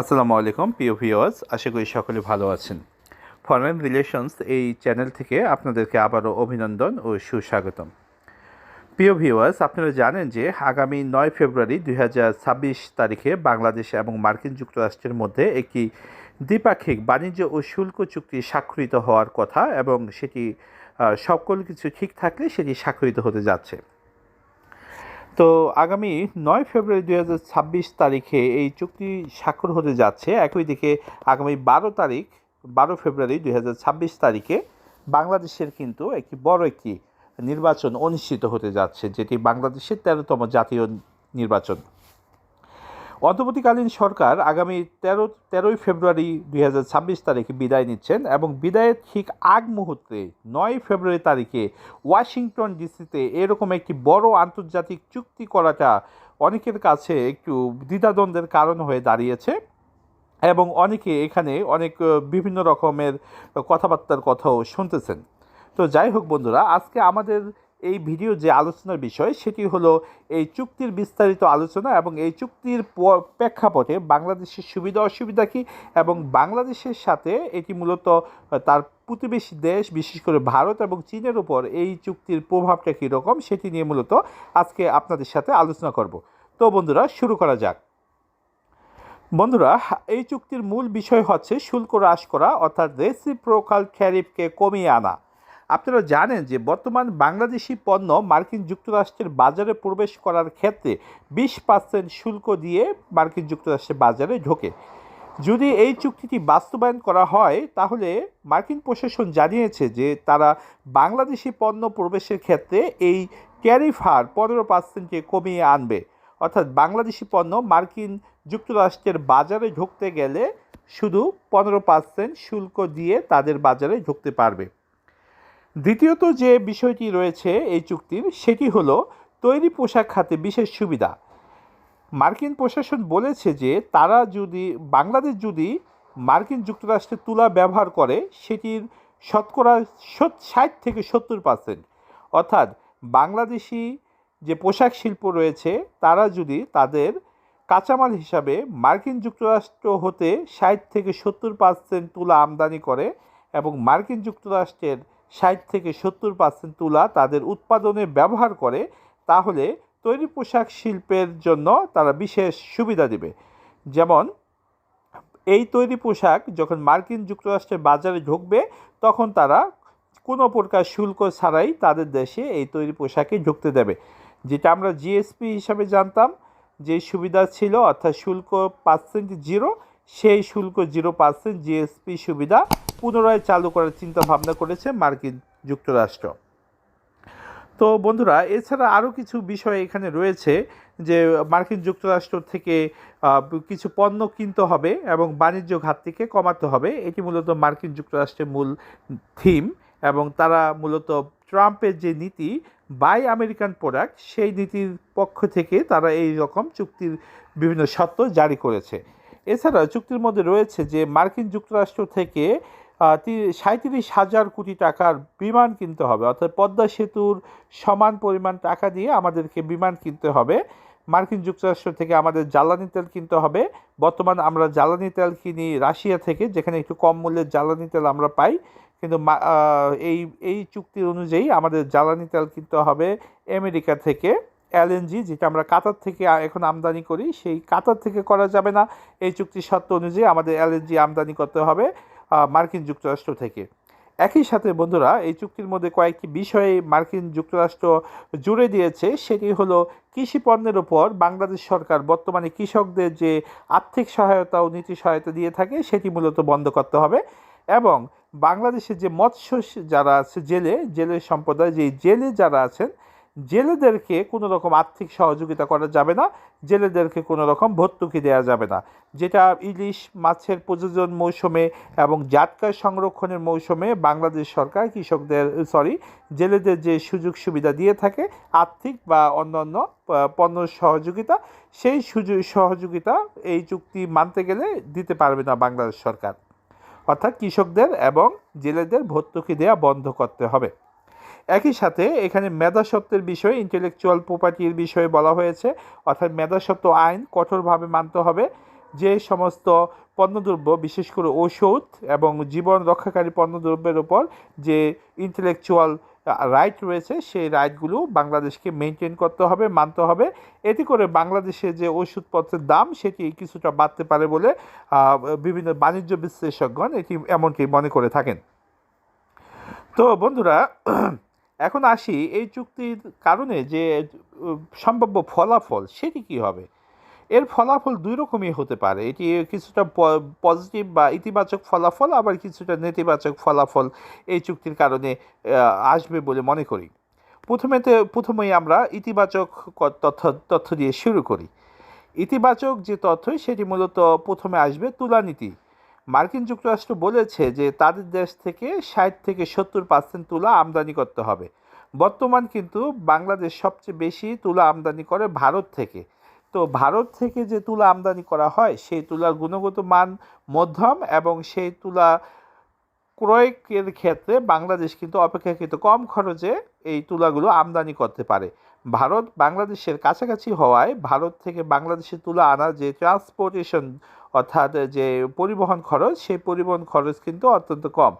আসসালামু আলাইকুম, প্রিয় ভিওয়ার্স আশা করি সকলে ভালো আছেন। ফরেন রিলেশনস এই চ্যানেল থেকে আপনাদেরকে আবারও অভিনন্দন ও সুস্বাগতম। প্রিয় ভিওয়ার্স আপনারা জানেন যে আগামী নয় ফেব্রুয়ারি দু হাজার ছাব্বিশ তারিখে বাংলাদেশ এবং মার্কিন যুক্তরাষ্ট্রের মধ্যে একটি দ্বিপাক্ষিক বাণিজ্য ও শুল্ক চুক্তি স্বাক্ষরিত হওয়ার কথা এবং সেটি সকল কিছু ঠিক থাকলে সেটি স্বাক্ষরিত হতে যাচ্ছে। তো আগামী নয় ফেব্রুয়ারি দুই হাজার ছাব্বিশ তারিখে এই চুক্তি স্বাক্ষর হতে যাচ্ছে। একই দিকে আগামী বারো তারিখ, বারো ফেব্রুয়ারি দুই হাজার ছাব্বিশ তারিখে বাংলাদেশের কিন্তু একটি বড় একটি নির্বাচন অনুষ্ঠিত হতে যাচ্ছে, যেটি বাংলাদেশের তেরোতম জাতীয় নির্বাচন। অন্তর্বর্তীকালীন সরকার আগামী তেরো, তেরোই ফেব্রুয়ারি দুই হাজার ছাব্বিশ তারিখে বিদায় নিচ্ছেন এবং বিদায়ের ঠিক আগ মুহূর্তে নয় ফেব্রুয়ারি তারিখে ওয়াশিংটন ডিসিতে এরকম একটি বড় আন্তর্জাতিক চুক্তি করাটা অনেকের কাছে একটু দ্বিধাদ্বন্দ্বের কারণ হয়ে দাঁড়িয়েছে এবং অনেকে এখানে অনেক বিভিন্ন রকমের কথাবার্তার কথাও শুনতেছেন। তো যাই হোক বন্ধুরা, আজকে আমাদের এই ভিডিও যে আলোচনার বিষয়, সেটি হলো এই চুক্তির বিস্তারিত আলোচনা এবং এই চুক্তির প্রেক্ষাপটে বাংলাদেশের সুবিধা অসুবিধা কী এবং বাংলাদেশের সাথে এটি মূলত তার প্রতিবেশী দেশ, বিশেষ করে ভারত এবং চীনের উপর এই চুক্তির প্রভাবটা কীরকম, সেটি নিয়ে মূলত আজকে আপনাদের সাথে আলোচনা করব। তো বন্ধুরা, শুরু করা যাক। বন্ধুরা, এই চুক্তির মূল বিষয় হচ্ছে শুল্ক হ্রাস করা, অর্থাৎ রেসিপ্রোকাল ট্যারিফকে কমিয়ে আনা। আপনারা জানেন যে বর্তমান বাংলাদেশি পণ্য মার্কিন যুক্তরাষ্ট্রের বাজারে প্রবেশ করার ক্ষেত্রে বিশ পার্সেন্ট শুল্ক দিয়ে মার্কিন যুক্তরাষ্ট্রের বাজারে ঢোকে। যদি এই চুক্তিটি বাস্তবায়ন করা হয়, তাহলে মার্কিন প্রশাসন জানিয়েছে যে তারা বাংলাদেশি পণ্য প্রবেশের ক্ষেত্রে এই ট্যারিফ হার পনেরো পার্সেন্টে কমিয়ে আনবে। অর্থাৎ বাংলাদেশি পণ্য মার্কিন যুক্তরাষ্ট্রের বাজারে ঢুকতে গেলে শুধু পনেরো পার্সেন্ট শুল্ক দিয়ে তাদের বাজারে ঢুকতে পারবে। দ্বিতীয়ত যে বিষয়টি রয়েছে এই চুক্তির, সেটি হলো তৈরি পোশাক খাতে বিশেষ সুবিধা। মার্কিন প্রশাসন বলেছে যে তারা যদি, বাংলাদেশ যদি মার্কিন যুক্তরাষ্ট্রের তুলা ব্যবহার করে, সেটির শতকরা ষাট থেকে সত্তর পার্সেন্ট। অর্থাৎ বাংলাদেশি যে পোশাক শিল্প রয়েছে, তারা যদি তাদের কাঁচামাল হিসাবে মার্কিন যুক্তরাষ্ট্র হতে ষাট থেকে সত্তর পার্সেন্ট তুলা আমদানি করে এবং মার্কিন যুক্তরাষ্ট্রের ষাট থেকে সত্তর পার্সেন্ট তুলা তাদের উৎপাদনে ব্যবহার করে, তাহলে তৈরি পোশাক শিল্পের জন্য তারা বিশেষ সুবিধা দেবে। যেমন, এই তৈরি পোশাক যখন মার্কিন যুক্তরাষ্ট্রের বাজারে ঢুকবে, তখন তারা কোনো প্রকার শুল্ক ছাড়াই তাদের দেশে এই তৈরি পোশাকে ঢুকতে দেবে। যেটা আমরা জিএসপি হিসাবে জানতাম, যে সুবিধা ছিল, অর্থাৎ শুল্ক পার্সেন্ট জিরো সেই শুল্ক জিরো পার্সেন্ট জিএসপি সুবিধা পুনরায় চালু করার চিন্তা ভাবনা করেছে মার্কিন যুক্তরাষ্ট্র। তো বন্ধুরা, এছাড়া আরও কিছু বিষয় এখানে রয়েছে যে মার্কিন যুক্তরাষ্ট্র থেকে কিছু পণ্য কিনতে হবে এবং বাণিজ্য ঘাটতিকে কমাতে হবে। এটি মূলত মার্কিন যুক্তরাষ্ট্রের মূল থিম এবং তারা মূলত ট্রাম্পের যে নীতি, বাই আমেরিকান প্রোডাক্ট, সেই নীতির পক্ষ থেকে তারা এই রকম চুক্তির বিভিন্ন শর্ত জারি করেছে। এছাড়া চুক্তির মধ্যে রয়েছে যে মার্কিন যুক্তরাষ্ট্র থেকে সাঁত্রিশ হাজার কোটি টাকার বিমান কিনতে হবে। অর্থাৎ পদ্মা সেতুর সমান পরিমাণ টাকা দিয়ে আমাদেরকে বিমান কিনতে হবে। মার্কিন যুক্তরাষ্ট্র থেকে আমাদের জ্বালানি তেল কিনতে হবে। বর্তমান আমরা জ্বালানি তেল কিনি রাশিয়া থেকে, যেখানে একটু কম মূল্যের জ্বালানি তেল আমরা পাই। কিন্তু এই এই চুক্তি অনুযায়ী আমাদের জ্বালানি তেল কিনতে হবে আমেরিকা থেকে এলএনজি যেটা আমরা কাতার থেকে এখন আমদানি করি। সেই কাতার থেকে করা যাবে না। এই চুক্তির শর্ত অনুযায়ী আমাদের এলএনজি আমদানি করতে হবে। মার্কিন যুক্তরাষ্ট্র থেকে। একই সাথে বন্ধুরা, এই চুক্তির মধ্যে কয়েকটি বিষয়ে মার্কিন যুক্তরাষ্ট্র জুড়ে দিয়েছে। সেটি হলো, কৃষি পণ্যের ওপর বাংলাদেশ সরকার বর্তমানে কৃষকদের যে আর্থিক সহায়তা ও নীতি সহায়তা দিয়ে থাকে, সেটি মূলত বন্ধ করতে হবে। এবং বাংলাদেশের যে মৎস্য যারা আছে, জেলে জেলে সম্প্রদায় যে জেলে যারা আছেন জেলেদেরকে কোনো রকম আর্থিক সহযোগিতা করা যাবে না, জেলেদেরকে কোনো রকম ভর্তুকি দেওয়া যাবে না। যেটা ইলিশ মাছের প্রযোজন মৌসুমে এবং জাটকা সংরক্ষণের মৌসুমে বাংলাদেশ সরকার কৃষকদের সরি জেলেদের যে সুযোগ সুবিধা দিয়ে থাকে, আর্থিক বা অন্যান্য পণ্য সহযোগিতা, সেই সুযোগ, সহযোগিতা এই চুক্তি মানতে গেলে দিতে পারবে না বাংলাদেশ সরকার। অর্থাৎ কৃষকদের এবং জেলেদের ভর্তুকি দেওয়া বন্ধ করতে হবে। একই সাথে এখানে মেধাসত্ত্বের বিষয়ে ইন্টেলেকচুয়াল প্রপার্টির বিষয়ে বলা হয়েছে। অর্থাৎ মেধাসত্ত্ব আইন কঠোরভাবে মানতে হবে। যে সমস্ত পণ্যদ্রব্য, বিশেষ করে ঔষধ এবং জীবন রক্ষাকারী পণ্যদ্রব্যের উপর যে ইন্টেলেকচুয়াল রাইট রয়েছে, সেই রাইটগুলো বাংলাদেশকে মেনটেন করতে হবে, মানতে হবে। এতে করে বাংলাদেশে যে ওষুধপত্রের দাম, সেটি কিছুটা বাড়তে পারে বলে বিভিন্ন বাণিজ্য বিশ্লেষকগণ এটি এমনটি মনে করে থাকেন। তো বন্ধুরা এখন আসি এই চুক্তির কারণে যে সম্ভাব্য ফলাফল সেটি কি হবে? এর ফলাফল দুই রকমই হতে পারে। এটি কিছুটা পজিটিভ বা ইতিবাচক ফলাফল, আবার কিছুটা নেতিবাচক ফলাফল এই চুক্তির কারণে আসবে বলে মনে করি। প্রথমেতে প্রথমেই আমরা ইতিবাচক তথ্য তথ্য দিয়ে শুরু করি। ইতিবাচক যে তথ্য সেটি মূলত প্রথমে আসবে তুলানীতি। মার্কিন যুক্তরাষ্ট্র বলেছে যে তাদের দেশ থেকে ষাট থেকে সত্তর পার্সেন্ট তুলা আমদানি করতে হবে। বর্তমান কিন্তু বাংলাদেশ সবচেয়ে বেশি তুলা আমদানি করে ভারত থেকে। তো ভারত থেকে যে তুলা আমদানি করা হয়, সেই তুলার গুণগত মান মধ্যম এবং সেই তুলা ক্রয়ের ক্ষেত্রে বাংলাদেশ কিন্তু অপেক্ষাকৃত কম খরচে এই তুলাগুলো আমদানি করতে পারে। ভারত বাংলাদেশের কাছাকাছি হওয়ায় ভারত থেকে বাংলাদেশে তুলা আনার যে ট্রান্সপোর্টেশন অর্থাৎ যে পরিবহন খরচ, সেই পরিবহন খরচ কিন্তু অত্যন্ত কম।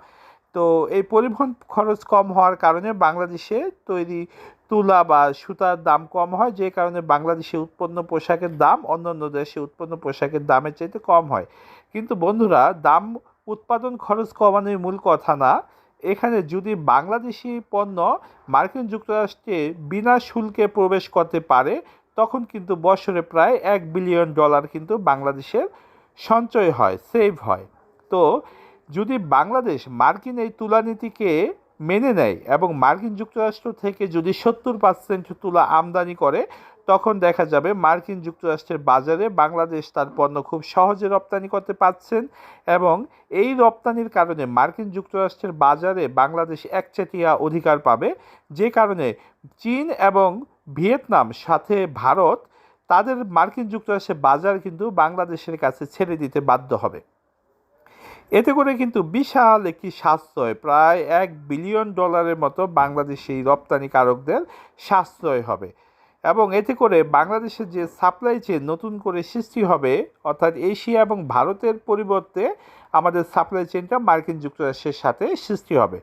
তো এই পরিবহন খরচ কম হওয়ার কারণে বাংলাদেশে তৈরি তুলা বা সুতার দাম কম হয়, যে কারণে বাংলাদেশে উৎপন্ন পোশাকের দাম অন্যান্য দেশে উৎপন্ন পোশাকের দামের চাইতে কম হয়। কিন্তু বন্ধুরা, দাম, উৎপাদন খরচ কমানোর মূল কথা না। এখানে যদি বাংলাদেশি পণ্য মার্কিন যুক্তরাষ্ট্রে বিনা শুল্কে প্রবেশ করতে পারে, তখন কিন্তু বছরে প্রায় এক বিলিয়ন ডলার কিন্তু বাংলাদেশের সঞ্চয় হয়, সেভ হয়। তো যদি বাংলাদেশ মার্কিন এই তুলানীতিকে মেনে নেয় এবং মার্কিন যুক্তরাষ্ট্র থেকে যদি সত্তর পার্সেন্ট তুলা আমদানি করে তখন দেখা যাবে মার্কিন যুক্তরাষ্ট্রের বাজারে বাংলাদেশ তার পণ্য খুব সহজে রপ্তানি করতে পারছেন এবং এই রপ্তানির কারণে মার্কিন যুক্তরাষ্ট্রের বাজারে বাংলাদেশ একচেটিয়া অধিকার পাবে। যে কারণে চীন এবং ভিয়েতনাম সাথে ভারত তাদের মার্কিন যুক্তরাষ্ট্রের বাজার কিন্তু বাংলাদেশের কাছে ছেড়ে দিতে বাধ্য হবে। এতে করে কিন্তু বিশাল একটি সাশ্রয়, প্রায় এক বিলিয়ন ডলারের মতো বাংলাদেশি রপ্তানিকারকদের সাশ্রয় হবে। এবং এতে করে বাংলাদেশের যে সাপ্লাই চেন নতুন করে সৃষ্টি হবে, অর্থাৎ এশিয়া এবং ভারতের পরিবর্তে আমাদের সাপ্লাই চেনটা মার্কিন যুক্তরাষ্ট্রের সাথে সৃষ্টি হবে।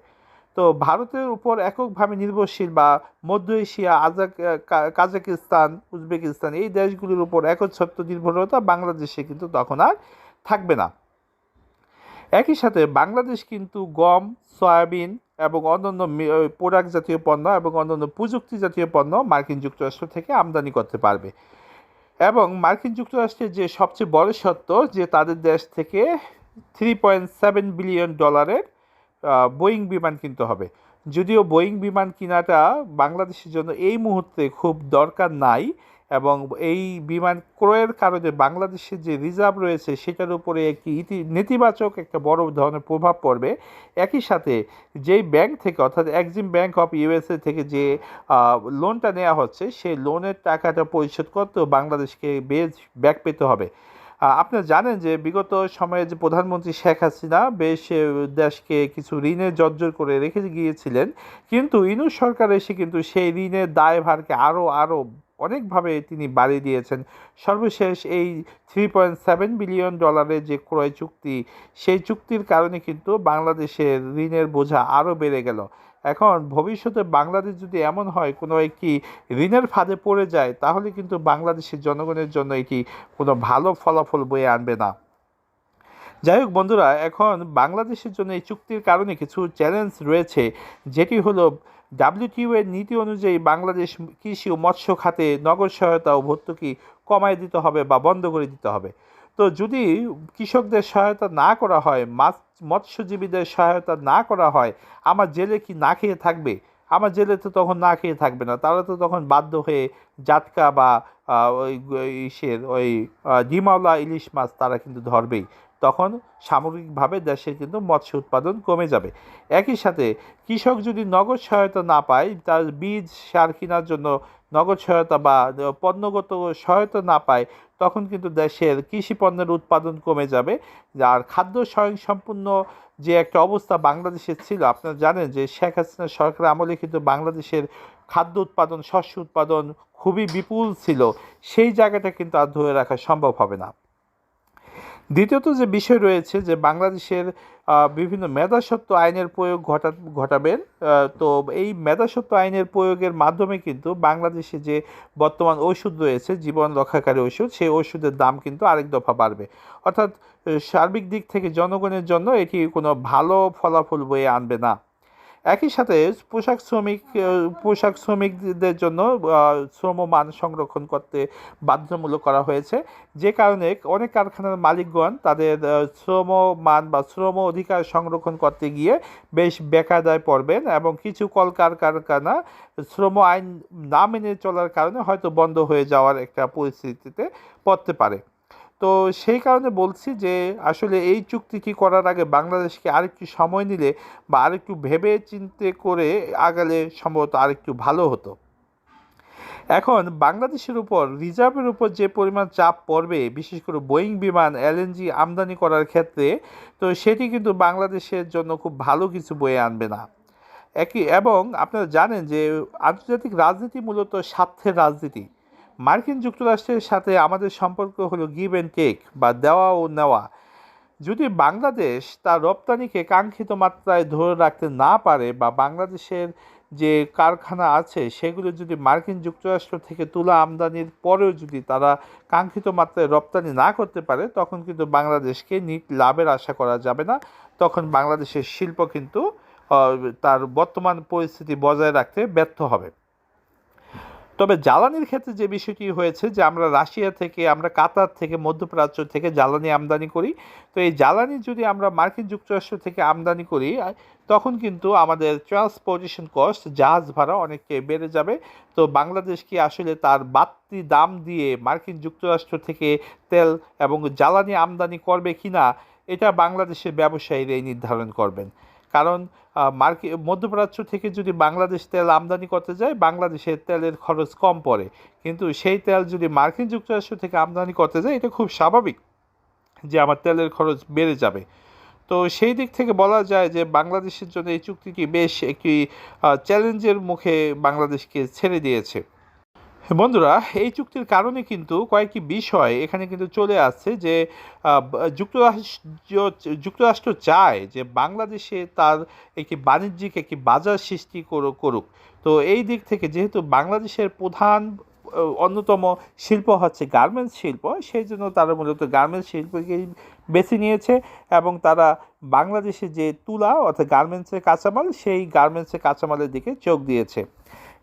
তো ভারতের উপর এককভাবে নির্ভরশীল বা মধ্য এশিয়া, আজাক কাজাকিস্তান, উজবেকিস্তান এই দেশগুলির উপর একচ্ছত্ব নির্ভরতা বাংলাদেশে কিন্তু তখন আর থাকবে না। একই সাথে বাংলাদেশ কিন্তু গম, সয়াবিন এবং অন্যান্য প্রোডাক্ট জাতীয় পণ্য এবং অন্যান্য প্রযুক্তি জাতীয় পণ্য মার্কিন যুক্তরাষ্ট্র থেকে আমদানি করতে পারবে। এবং মার্কিন যুক্তরাষ্ট্রের যে সবচেয়ে বড় সত্য যে তাদের দেশ থেকে থ্রি পয়েন্ট সেভেন বিলিয়ন ডলারের বোয়িং বিমান কিনতে হবে। যদিও বোয়িং বিমান কেনাটা বাংলাদেশের জন্য এই মুহূর্তে খুব দরকার নাই এবং এই বিমান ক্রয়ের কারণে বাংলাদেশের যে রিজার্ভ রয়েছে, সেটার উপরে একটি ইতি, নেতিবাচক একটা বড় ধরনের প্রভাব পড়বে। একই সাথে যেই ব্যাংক থেকে, অর্থাৎ এক্সিম ব্যাংক অফ ইউএসএ থেকে যে লোনটা নেওয়া হচ্ছে, সেই লোনের টাকাটা পরিশোধ করতেও বাংলাদেশকে বেশ ব্যাক পেতে হবে। আপনারা জানেন যে বিগত সময়ে যে প্রধানমন্ত্রী শেখ হাসিনা বেশ দেশকে কিছু ঋণে জর্জর করে রেখে গিয়েছিলেন, কিন্তু ইনু সরকার এসে কিন্তু সেই ঋণের দায়ভারকে আরও আরও অনেকভাবে তিনি বাড়িয়ে দিয়েছেন। সর্বশেষ এই থ্রি পয়েন্ট সেভেন বিলিয়ন ডলারের যে ক্রয় চুক্তি, সেই চুক্তির কারণে কিন্তু বাংলাদেশের ঋণের বোঝা আরও বেড়ে গেল। এখন ভবিষ্যতে বাংলাদেশ যদি এমন হয়, কোনো একটি ঋণের ফাঁদে পড়ে যায়, তাহলে কিন্তু বাংলাদেশের জনগণের জন্য এটি কোনো ভালো ফলাফল বয়ে আনবে না। যাই হোক বন্ধুরা, এখন বাংলাদেশের জন্য এই চুক্তির কারণে কিছু চ্যালেঞ্জ রয়েছে, যেটি হলো ডাব্লিউটিও এর নীতি অনুযায়ী বাংলাদেশ কৃষি ও মৎস্য খাতে নগদ সহায়তা ও ভর্তুকি কমায় দিতে হবে বা বন্ধ করে দিতে হবে। তো যদি কৃষকদের সহায়তা না করা হয়, মাছ, মৎস্যজীবীদের সহায়তা না করা হয়, আমার জেলে কি না খেয়ে থাকবে? আমার জেলে তো তখন না খেয়ে থাকবে না। তারা তো তখন বাধ্য হয়ে জাতকা বা ওই ইসের ওই ডিমাওলা ইলিশ মাছ তারা কিন্তু ধরবেই। তখন সামগ্রিকভাবে দেশের কিন্তু মৎস্য উৎপাদন কমে যাবে। একই সাথে কৃষক যদি নগদ সহায়তা না পায়, তার বীজ, সার কেনার জন্য নগদ সহায়তা বা পণ্যগত সহায়তা না পায়, তখন কিন্তু দেশের কৃষি পণ্যের উৎপাদন কমে যাবে। আর খাদ্য স্বয়ংসম্পূর্ণ যে একটা অবস্থা বাংলাদেশের ছিল, আপনারা জানেন যে শেখ হাসিনা সরকার আমলে কিন্তু বাংলাদেশের খাদ্য উৎপাদন, শস্য উৎপাদন খুবই বিপুল ছিল। সেই জায়গাটা কিন্তু আর ধরে রাখা সম্ভব হবে না। দ্বিতীয়ত যে বিষয় রয়েছে যে বাংলাদেশের বিভিন্ন মেধাস্বত্ব আইনের প্রয়োগ ঘটা, ঘটাবেন তো এই মেধাস্বত্ব আইনের প্রয়োগের মাধ্যমে কিন্তু বাংলাদেশে যে বর্তমান ওষুধ রয়েছে, জীবন রক্ষাকারী ওষুধ, সেই ওষুধের দাম কিন্তু আরেক দফা বাড়বে। অর্থাৎ সার্বিক দিক থেকে জনগণের জন্য এটি কোনো ভালো ফলাফল বয়ে আনবে না। একই সাথে পোশাক শ্রমিক পোশাক শ্রমিকদের জন্য শ্রম মান সংরক্ষণ করতে বাধ্যতামূলক করা হয়েছে। যে কারণে অনেক কারখানার মালিকগণ তাদের শ্রম মান বা শ্রম অধিকার সংরক্ষণ করতে গিয়ে বেশ বেকায়দায় পড়বেন এবং কিছু কলকারখানা শ্রম আইন না মেনে চলার কারণে হয়তো বন্ধ হয়ে যাওয়ার একটা পরিস্থিতিতে পড়তে পারে। তো সেই কারণে বলছি যে আসলে এই চুক্তিটি করার আগে বাংলাদেশকে আরেকটু সময় নিলে বা আরেকটু ভেবে চিন্তে করে আগালে সম্ভবত আরেকটু ভালো হতো। এখন বাংলাদেশের উপর, রিজার্ভের উপর যে পরিমাণ চাপ পড়বে, বিশেষ করে বোয়িং বিমান, এলএনজি আমদানি করার ক্ষেত্রে, তো সেটি কিন্তু বাংলাদেশের জন্য খুব ভালো কিছু বয়ে আনবে না। একই এবং আপনারা জানেন যে আন্তর্জাতিক রাজনীতি মূলত স্বার্থের রাজনীতি। মার্কিন যুক্তরাষ্ট্রের সাথে আমাদের সম্পর্ক হলো গিভ অ্যান্ড টেক বা দেওয়া ও নেওয়া। যদি বাংলাদেশ তার রপ্তানিকে কাঙ্ক্ষিত মাত্রায় ধরে রাখতে না পারে বা বাংলাদেশের যে কারখানা আছে, সেগুলো যদি মার্কিন যুক্তরাষ্ট্র থেকে তুলা আমদানির পরেও যদি তারা কাঙ্ক্ষিত মাত্রায় রপ্তানি না করতে পারে, তখন কিন্তু বাংলাদেশকে নিট লাভের আশা করা যাবে না। তখন বাংলাদেশের শিল্প কিন্তু তার বর্তমান পরিস্থিতি বজায় রাখতে ব্যর্থ হবে। তবে জ্বালানির ক্ষেত্রে যে বিষয়টি হয়েছে যে আমরা রাশিয়া থেকে, আমরা কাতার থেকে, মধ্যপ্রাচ্য থেকে জ্বালানি আমদানি করি। তো এই জ্বালানি যদি আমরা মার্কিন যুক্তরাষ্ট্র থেকে আমদানি করি, তখন কিন্তু আমাদের ট্রান্সপোর্টেশন কস্ট জাহাজ ভাড়া অনেককে বেড়ে যাবে। তো বাংলাদেশ কি আসলে তার বাড়তি দাম দিয়ে মার্কিন যুক্তরাষ্ট্র থেকে তেল এবং জ্বালানি আমদানি করবে কি না এটা বাংলাদেশের ব্যবসায়ীরাই নির্ধারণ করবেন। কারণ মার্কে, মধ্যপ্রাচ্য থেকে যদি বাংলাদেশ তেল আমদানি করতে যায়, বাংলাদেশের তেলের খরচ কম পড়ে। কিন্তু সেই তেল যদি মার্কিন যুক্তরাষ্ট্র থেকে আমদানি করতে যায়, এটা খুব স্বাভাবিক যে আমার তেলের খরচ বেড়ে যাবে। তো সেই দিক থেকে বলা যায় যে বাংলাদেশের জন্য এই চুক্তিটি বেশ একটি চ্যালেঞ্জের মুখে বাংলাদেশকে ছেড়ে দিয়েছে। বন্ধুরা, এই চুক্তির কারণে কিন্তু কয়েকটি বিষয় এখানে কিন্তু চলে আসছে যে যুক্তরাষ্ট্র যুক্তরাষ্ট্র চায় যে বাংলাদেশে তার একটি বাণিজ্যিক একটি বাজার সৃষ্টি করু- করুক। তো এই দিক থেকে যেহেতু বাংলাদেশের প্রধান অন্যতম শিল্প হচ্ছে গার্মেন্টস শিল্প, সেই জন্য তারা মূলত গার্মেন্টস শিল্পকেই বেছে নিয়েছে এবং তারা বাংলাদেশে যে তুলা অর্থাৎ গার্মেন্টসের কাঁচামাল, সেই গার্মেন্টসের কাঁচামালের দিকে চোখ দিয়েছে।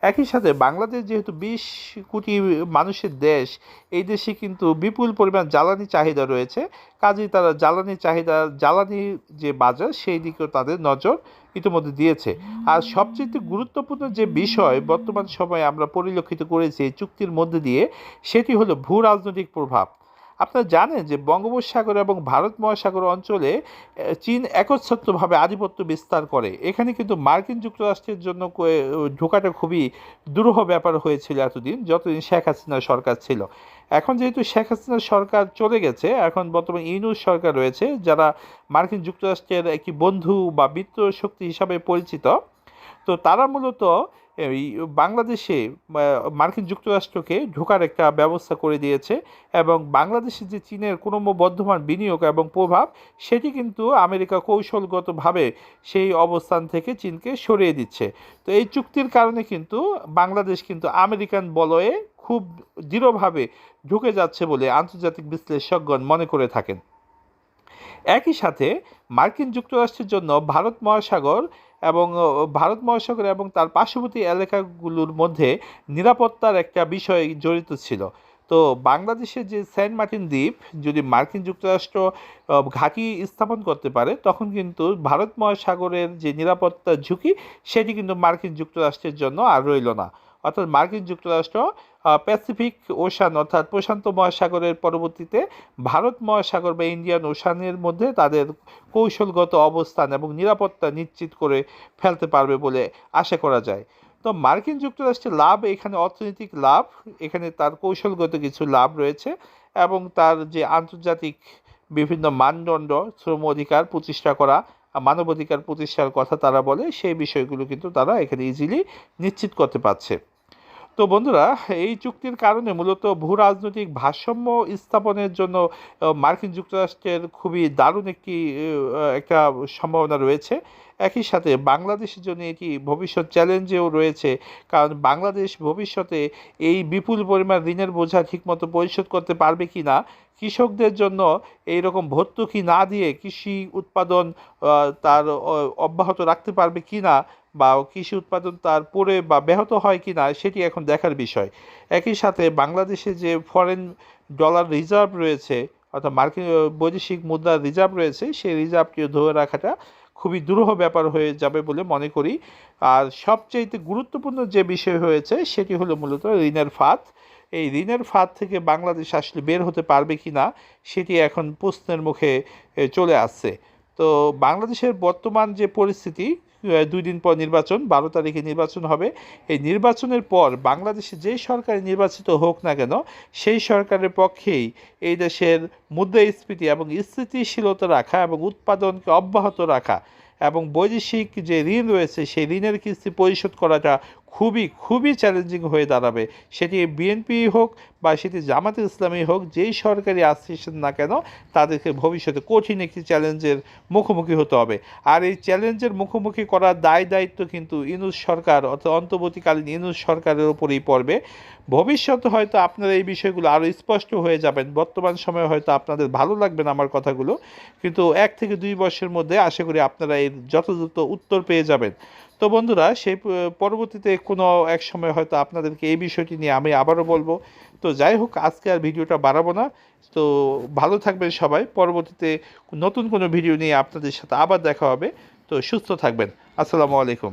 একই সাথে বাংলাদেশ যেহেতু বিশ কোটি মানুষের দেশ, এই দেশে কিন্তু বিপুল পরিমাণ জ্বালানি চাহিদা রয়েছে। কাজেই তারা জ্বালানি চাহিদা, জ্বালানি যে বাজার, সেই দিকেও তাদের নজর ইতিমধ্যে দিয়েছে। আর সবচেয়ে গুরুত্বপূর্ণ যে বিষয় বর্তমান সময়ে আমরা পরিলক্ষিত করেছি চুক্তির মধ্যে দিয়ে, সেটি হলো ভূ রাজনৈতিক প্রভাব। আপনারা জানেন যে বঙ্গোপসাগর এবং ভারত মহাসাগর অঞ্চলে চীন একচ্ছত্রভাবে আধিপত্য বিস্তার করে। এখানে কিন্তু মার্কিন যুক্তরাষ্ট্রের জন্য ঢোকাটা খুবই দুরূহ ব্যাপার হয়েছিল এতদিন, যতদিন শেখ হাসিনা সরকার ছিল। এখন যেহেতু শেখ হাসিনা সরকার চলে গেছে, এখন বর্তমান ইউনুস সরকার রয়েছে, যারা মার্কিন যুক্তরাষ্ট্রের একটি বন্ধু বা মিত্র শক্তি হিসাবে পরিচিত, তো তারা মূলত এই বাংলাদেশে মার্কিন যুক্তরাষ্ট্রকে ঢোকার একটা ব্যবস্থা করে দিয়েছে এবং বাংলাদেশে যে চীনের ক্রমবর্ধমান বিনিয়োগ এবং প্রভাব, সেটি কিন্তু আমেরিকা কৌশলগতভাবে সেই অবস্থান থেকে চীনকে সরিয়ে দিচ্ছে। তো এই চুক্তির কারণে কিন্তু বাংলাদেশ কিন্তু আমেরিকান বলয়ে খুব দৃঢ়ভাবে ঢুকে যাচ্ছে বলে আন্তর্জাতিক বিশ্লেষকগণ মনে করে থাকেন। একই সাথে মার্কিন যুক্তরাষ্ট্রের জন্য ভারত মহাসাগর এবং ভারত মহাসাগর এবং তার পার্শ্ববর্তী এলাকাগুলোর মধ্যে নিরাপত্তার একটা বিষয় জড়িত ছিল। তো বাংলাদেশের যে সেন্ট মার্টিন দ্বীপ, যদি মার্কিন যুক্তরাষ্ট্র ঘাঁটি স্থাপন করতে পারে, তখন কিন্তু ভারত মহাসাগরের যে নিরাপত্তার ঝুঁকি, সেটি কিন্তু মার্কিন যুক্তরাষ্ট্রের জন্য আর রইল না। অর্থাৎ মার্কিন যুক্তরাষ্ট্র প্যাসিফিক ওশান অর্থাৎ প্রশান্ত মহাসাগরের পরবর্তীতে ভারত মহাসাগর বা ইন্ডিয়ান ওশানের মধ্যে তাদের কৌশলগত অবস্থান এবং নিরাপত্তা নিশ্চিত করে ফেলতে পারবে বলে আশা করা যায়। তো মার্কিন যুক্তরাষ্ট্রের লাভ, এখানে অর্থনৈতিক লাভ, এখানে তার কৌশলগত কিছু লাভ রয়েছে এবং তার যে আন্তর্জাতিক বিভিন্ন মানদণ্ড, শ্রম অধিকার প্রতিষ্ঠা করা, মানবাধিকার প্রতিষ্ঠার কথা তারা বলে, সেই বিষয়গুলো কিন্তু তারা এখানে ইজিলি নিশ্চিত করতে পারছে। তো বন্ধুরা, এই চুক্তির কারণে মূলত ভূ রাজনৈতিক ভারসাম্য স্থাপনের জন্য মার্কিন যুক্তরাষ্ট্রের খুবই দারুণ একটি একটা সম্ভাবনা রয়েছে। একই সাথে বাংলাদেশের জন্য এটি ভবিষ্যৎ চ্যালেঞ্জেও রয়েছে। কারণ বাংলাদেশ ভবিষ্যতে এই বিপুল পরিমাণ ঋণের বোঝা ঠিকমতো পরিশোধ করতে পারবে কি না কৃষকদের জন্য এই রকম ভর্তুকি না দিয়ে কৃষি উৎপাদন তার অব্যাহত রাখতে পারবে কি না বা কৃষি উৎপাদন তার পরে বা ব্যাহত হয় কি না সেটি এখন দেখার বিষয়। একই সাথে বাংলাদেশে যে ফরেন ডলার রিজার্ভ রয়েছে, অর্থাৎ মার্কিন, বৈদেশিক মুদ্রার রিজার্ভ রয়েছে, সেই রিজার্ভটিও ধরে রাখাটা খুবই দুরূহ ব্যাপার হয়ে যাবে বলে মনে করি। আর সবচাইতে গুরুত্বপূর্ণ যে বিষয় হয়েছে, সেটি হলো মূলত ঋণের ফাঁদ। এই ঋণের ফাঁদ থেকে বাংলাদেশ আসলে বের হতে পারবে কি না, সেটি এখন প্রশ্নের মুখে চলে আসছে। তো বাংলাদেশের বর্তমান যে পরিস্থিতি দুই দিন পর নির্বাচন, বারো তারিখে নির্বাচন হবে। এই নির্বাচনের পর বাংলাদেশে যে সরকার নির্বাচিত হোক না কেন, সেই সরকারের পক্ষেই এই দেশের মুদ্রাস্ফীতি এবং স্থিতিশীলতা রাখা এবং উৎপাদনকে অব্যাহত রাখা এবং বৈদেশিক যে ঋণ রয়েছে, সেই ঋণের কিস্তি পরিশোধ করাটা খুবই খুবই চ্যালেঞ্জিং হয়ে দাঁড়াবে। সেটি বিএনপি হোক বা সেটি জামাতে ইসলামী হোক, যেই সরকারি আসছেন না কেন, তাদেরকে ভবিষ্যতে কঠিন একটি চ্যালেঞ্জের মুখোমুখি হতে হবে। আর এই চ্যালেঞ্জের মুখোমুখি করার দায় দায়িত্ব কিন্তু ইনুস সরকার, অর্থাৎ অন্তর্বর্তীকালীন ইনুস সরকারের উপরেই পড়বে। ভবিষ্যতে হয়তো আপনারা এই বিষয়গুলো আরও স্পষ্ট হয়ে যাবেন। বর্তমান সময়ে হয়তো আপনাদের ভালো লাগবে না আমার কথাগুলো। কিন্তু এক থেকে দুই বছরের মধ্যে আশা করি আপনারা এর যথাযথ উত্তর পেয়ে যাবেন। তো বন্ধুরা, সেই পরবর্তীতে কোনো এক সময় হয়তো আপনাদেরকে এই বিষয়টি নিয়ে আমি আবারও বলব। তো যাই হোক, আজকে আর ভিডিওটা বাড়াবো না। তো ভালো থাকবেন সবাই। পরবর্তীতে নতুন কোনো ভিডিও নিয়ে আপনাদের সাথে আবার দেখা হবে। তো সুস্থ থাকবেন। আসসালামু আলাইকুম।